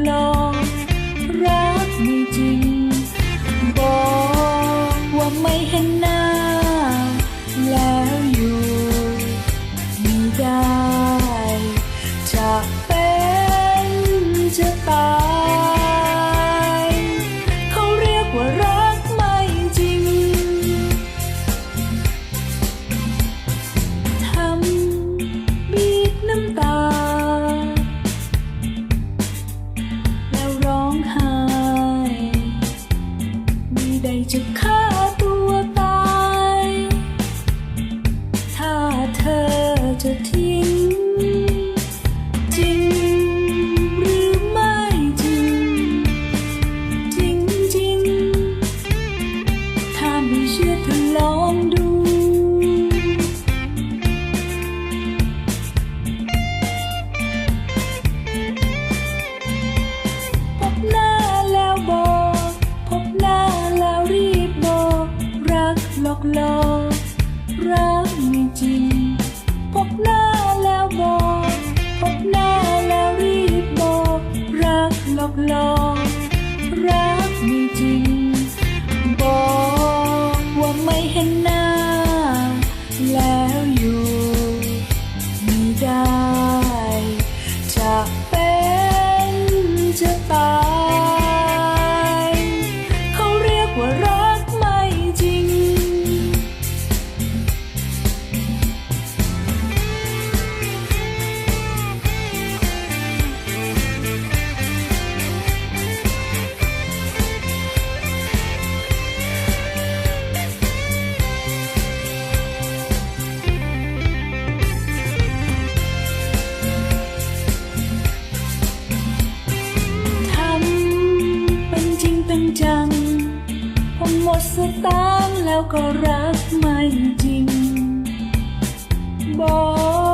หลอกรักไม่จริง บอกว่าไม่เห็นหน้า แล้อยู่ไได้จะเป็นจะตาย ได้จะเขา รักมีจริง บอกว่าไม่เห็นน้ ดสตางค์แล้วก็รักไม่จริงบอก